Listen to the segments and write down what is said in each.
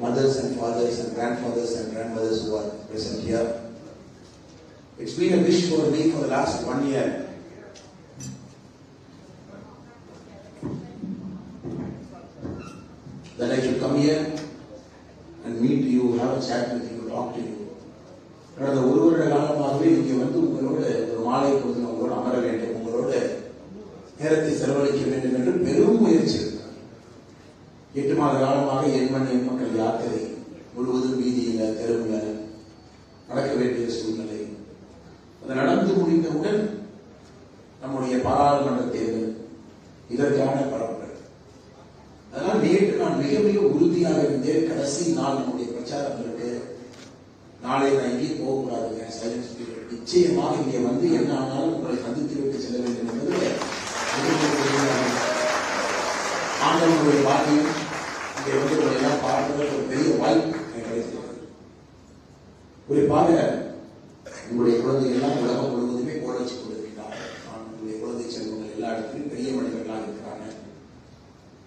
mothers and fathers and grandfathers and grandmothers who are present here. It's been a wish for me for the last one year. That I should come here and meet you, have a chat with you, talk to you. கடந்த ஒரு வருட காலமாகவே இங்கே வந்து உங்களோட ஒரு மாலை பொழுது உங்களோட அமர வேண்டும் உங்களோட நேரத்தை செலவழிக்க வேண்டும் என்று பெரும் முயற்சி எட்டு மாத காலமாக என் மண் என் யாத்திரை முழுவதும் வீதியில தெருவில் நடக்க வேண்டிய சூழ்நிலை. அது நடந்து முடிந்தவுடன் நம்முடைய பாராளுமன்ற தேர்தல் இதற்கான பரப்புரை அதனால் நேற்று நான் மிக மிக உறுதியாக இருந்தேன். கடைசி நாள் நம்முடைய பிரச்சாரங்களுக்கு நாளை நான் எங்கேயும் போகக்கூடாதுங்க. சைலன்ஸ் நிச்சயமாக இங்கே வந்து என்ன ஆனாலும் உங்களை சந்தித்து விட்டு செல்ல வேண்டும் என்பது மிகப்பெரிய ஆண்டவனுடைய பாக்கியம் இங்கே வந்து உங்களை எல்லாம் பார்ப்பது ஒரு பெரிய வாய்ப்பு எனக்கு கிடைத்திருக்கிறது குறிப்பாக உங்களுடைய குழந்தைகள் எல்லாம் உலகம் முழுவதுமே போல வச்சு கொண்டிருக்கிறார்கள். உங்களுடைய குழந்தை செல்வங்கள் எல்லா இடத்துலையும் பெரிய மனிதர்களாக இருக்கிறாங்க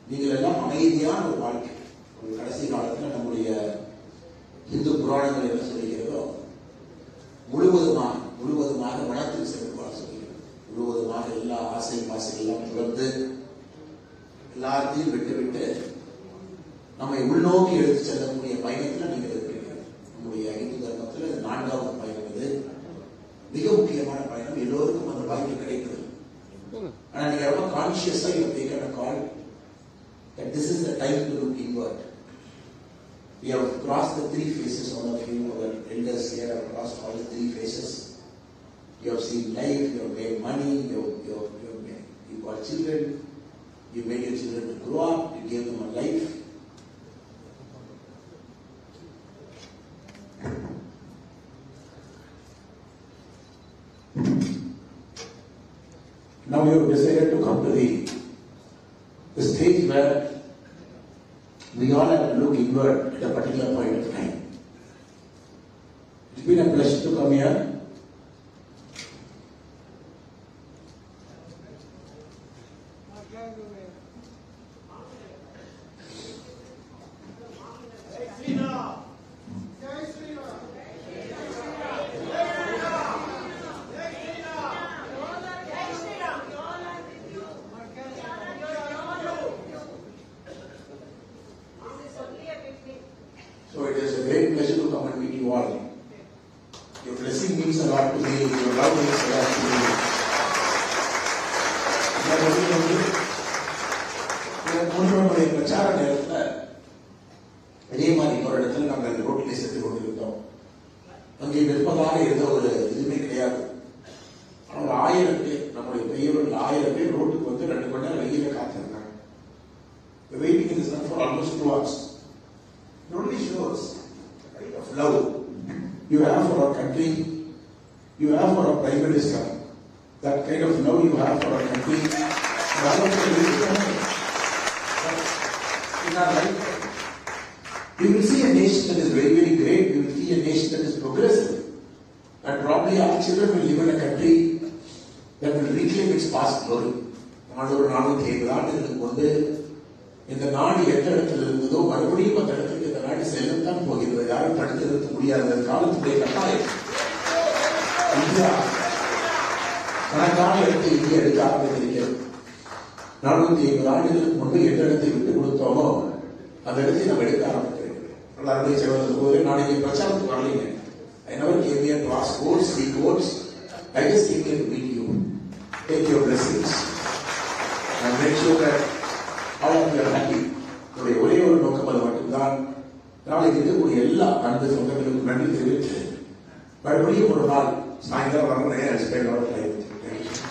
நீங்கள் எல்லாம் அமைதியான ஒரு வாழ்க்கை. ஒரு கடைசி காலத்தில் நம்முடைய இந்து புராணங்கள் என்ன சொல்லுகிறதோ முழுவதுமாக முழுவதுமாக வனத்தில் செல்வார் சொல்கிறது முழுவதுமாக எல்லா ஆசை பாசைகள்லாம் துறந்து எல்லாத்தையும் விட்டு விட்டு நம்மை உள்நோக்கி எடுத்து செல்லக்கூடிய பயணத்தில் நீங்கள் நம்முடைய இந்து தர்மத்தில் இது நான்காவது பயணம் இது மிக முக்கியமான பயணம் எல்லோருக்கும் அந்த வாய்ப்பு கிடைக்கிறது ஆனா நீங்க ரொம்ப கான்சியஸா you taken a call that this is the time to look inward. We have crossed the three phases, all of you, our elders here have crossed all the three phases. You have seen life, you have made money, you have, you have, you have made, you got children, you made your children to grow up, you gave them a life. Now you have decided to come to the, the stage where we all have to look inward at a particular point of time. It's been a pleasure to come here. இந்த பிரச்சார நேரத்தில் இதே மாதிரி ஒரு இடத்துல நாங்கள் ரோட்டில் சென்று கொண்டிருந்தோம் அங்கே விருப்பமாக இருந்த ஒரு இதுவுமே கிடையாது ஆனால் ஆயிரம் பேர் நம்முடைய பெரியவர்கள் ஆயிரம் பேர் ரோட்டுக்கு வந்து ரெண்டு மணி நேரம் வெயில காத்திருந்தாங்க waiting in sun for almost two hours It only shows the kind of love. You have for our country, you have for our Prime Minister, that kind of love you have for our country. But In our life, you will see a nation that is very, very great, You will see a nation that is progressive. And probably our children will live in a country that will reclaim its past glory. நானூறு நானூத்தி ஐம்பது ஆண்டுகளுக்கு முன்பு இந்த நாடு எந்த இடத்துல இருந்ததோ மறுபடியும் அந்த இடத்துக்கு இந்த நாடு செல்லத்தான் போகிறது யாரும் தடுத்து நிறுத்த முடியாத காலத்துடைய கட்டாயம் இந்தியா தனக்கான இடத்தை இங்கே எடுக்க ஆரம்பித்திருக்கிறது நானூத்தி ஐம்பது ஆண்டுகளுக்கு முன்பு எந்த இடத்தை விட்டு கொடுத்தோமோ அந்த இடத்தை நம்ம எடுக்க ஆரம்பித்திருக்கிறோம் அறுபடை செல்வதற்கு போது நான் இங்கே பிரச்சாரத்துக்கு வரலைங்க I never came here to ask votes, seek votes. I just came here to meet you. Take your blessings. And make sure that all of you என்னுடைய ஒரே ஒரு நோக்கம் அது மட்டும்தான் நாளைக்கு இருக்கக்கூடிய எல்லா அன்பு சொந்தங்களுக்கும் நன்றி தெரிவித்து மறுபடியும் ஒரு நாள் Snyder, one I'm gonna ask of time. Thank.